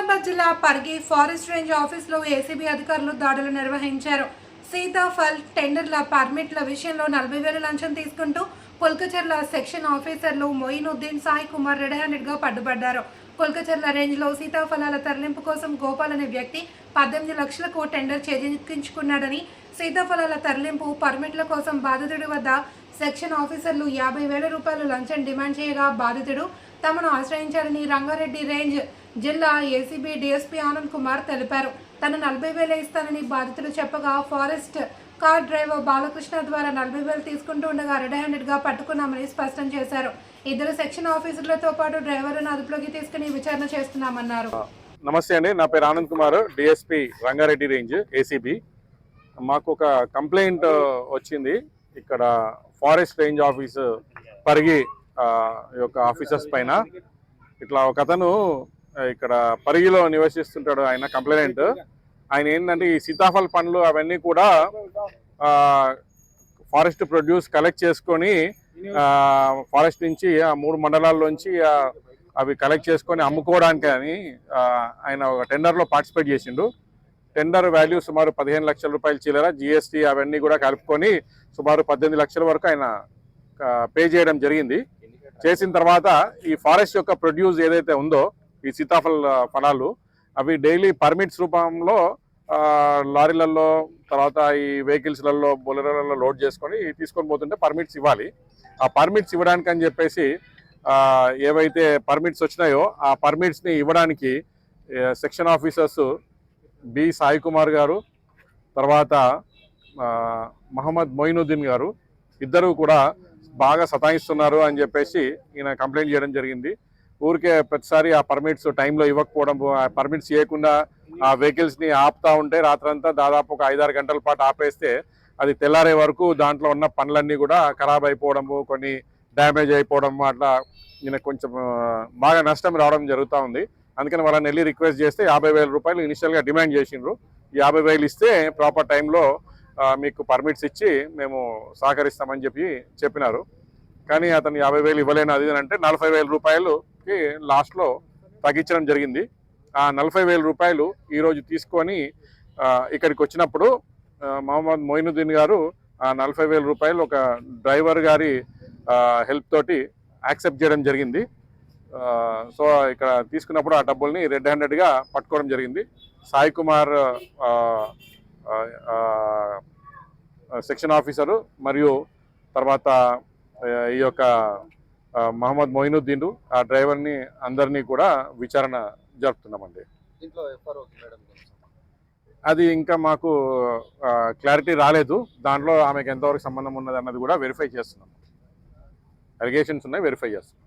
జిల్లా Parigi forest range ఆఫీసులో ACB అధికారులు దాడులు నిర్వహించారు. సీతాఫల్ టెండర్ల పర్మిట్ల విషయంలో నలభై వేల లంచం తీసుకుంటూ పుల్కచర్ల సెక్షన్ ఆఫీసర్లు మొయినుద్దీన్ సాయి కుమార్ రెడ్ హ్యాండెడ్గా పట్టుబడ్డారు. పుల్కచర్ల రేంజ్లో సీతాఫలాల తరలింపు కోసం గోపాల్ అనే వ్యక్తి పద్దెనిమిది లక్షలకు టెండర్ చేజిక్కించుకున్నాడని సీతాఫలాల తరలింపు పర్మిట్ల కోసం బాధితుడి వద్ద సెక్షన్ ఆఫీసర్లు యాభై వేల రూపాయలు లంచం డిమాండ్ చేయగా బాధితుడు తమను ఆశ్రయించారని రంగారెడ్డి రేంజ్ జిల్లా ఏసీబీ డీఎస్పీ ఆనంద్ కుమార్ తెలిపారు. తన నలభై వేలు ఇస్తానని బాధితులు చెప్పగా ఫారెస్ట్ కార్ డ్రైవర్ బాలకృష్ణ ద్వారా నలభై వేలు తీసుకుంటూ ఉండగా రెడ్ హ్యాండెడ్గా పట్టుకున్నామని స్పష్టం చేశారు. ఇద్దరు సెక్షన్ ఆఫీసర్లతో పాటు డ్రైవర్ను అదుపులోకి తీసుకుని విచారణ చేస్తున్నామన్నారు. నమస్తే అండి. నా పేరు Anand Kumar. DSP Rangareddy range ACB. మాకు ఒక కంప్లైంట్ వచ్చింది. ఇక్కడ ఫారెస్ట్ రేంజ్ ఆఫీస్ పరిగి యొక్క ఆఫీసర్స్ పైన. ఇట్లా ఒక అతను ఇక్కడ పరిగిలో నివసిస్తుంటాడు ఆయన కంప్లైంట్. ఆయన ఏంటంటే ఈ సీతాఫల్ పండ్లు అవన్నీ కూడా ఫారెస్ట్ ప్రొడ్యూస్ కలెక్ట్ చేసుకొని ఫారెస్ట్ నుంచి ఆ మూడు మండలాల్లోంచి అవి కలెక్ట్ చేసుకొని అమ్ముకోవడానికి అని ఆయన ఒక టెండర్లో పార్టిసిపేట్ చేసిండు. టెండర్ వాల్యూ సుమారు పదిహేను లక్షల రూపాయలు చీలర జిఎస్టీ అవన్నీ కూడా కలుపుకొని సుమారు పద్దెనిమిది లక్షల వరకు ఆయన పే చేయడం జరిగింది. చేసిన తర్వాత ఈ ఫారెస్ట్ యొక్క ప్రొడ్యూస్ ఏదైతే ఉందో ఈ సీతాఫల ఫలాలు అవి డైలీ పర్మిట్స్ రూపంలో లారీలలో తర్వాత ఈ వెహికల్స్లలో బొలెరోలలో లోడ్ చేసుకొని తీసుకొని పోతుంటే పర్మిట్స్ ఇవ్వాలి. ఆ పర్మిట్స్ ఇవ్వడానికి అని చెప్పేసి ఏవైతే పర్మిట్స్ వచ్చినాయో ఆ పర్మిట్స్ని ఇవ్వడానికి section officers B Sai Kumar గారు తర్వాత మహమ్మద్ మొయినుద్దీన్ గారు ఇద్దరు కూడా బాగా సతాయిస్తున్నారు అని చెప్పేసి ఈయన కంప్లైంట్ చేయడం జరిగింది. ఊరికే ప్రతిసారి ఆ పర్మిట్స్ టైంలో ఇవ్వకపోవడం ఆ పర్మిట్స్ ఇవ్వకుండా ఆ వెహికల్స్ని ఆపుతా ఉంటే రాత్రంతా దాదాపు ఒక ఐదారు గంటల పాటు ఆపేస్తే అది తెల్లారే వరకు దాంట్లో ఉన్న పనులన్నీ కూడా ఖరాబ్ అయిపోవడము కొన్ని డ్యామేజ్ అయిపోవడము అట్లా ఈయన కొంచెం బాగా నష్టం రావడం జరుగుతూ ఉంది. అందుకని వాళ్ళని వెళ్ళి రిక్వెస్ట్ చేస్తే యాభై వేల రూపాయలు ఇనిషియల్గా డిమాండ్ చేసిండ్రు. యాభై వేలు ఇస్తే ప్రాపర్ టైంలో మీకు పర్మిట్స్ ఇచ్చి మేము సహకరిస్తామని చెప్పి చెప్పినారు. కానీ అతను యాభై వేలు ఇవ్వలేను అది అంటే నలభై వేల రూపాయలుకి లాస్ట్లో తగ్గించడం జరిగింది. ఆ నలభై వేల రూపాయలు ఈరోజు తీసుకొని ఇక్కడికి వచ్చినప్పుడు మహమ్మద్ మొయినుద్దీన్ గారు ఆ నలభై వేల రూపాయలు ఒక డ్రైవర్ గారి హెల్ప్ తోటి యాక్సెప్ట్ చేయడం జరిగింది. సో ఇక్కడ తీసుకున్నప్పుడు ఆ డబ్బుల్ని రెడ్ హ్యాండెడ్గా పట్టుకోవడం జరిగింది. సాయి కుమార్ సెక్షన్ ఆఫీసరు మరియు తర్వాత ఈ యొక్క మహమ్మద్ మొయినుద్దీన్ ఆ డ్రైవర్ని అందరినీ కూడా విచారణ జరుపుతున్నామండి. అది ఇంకా మాకు క్లారిటీ రాలేదు. దాంట్లో ఆమెకు ఎంతవరకు సంబంధం ఉన్నది అన్నది కూడా వెరిఫై చేస్తున్నాం. అలిగేషన్స్ ఉన్నాయి వెరిఫై చేస్తున్నాం.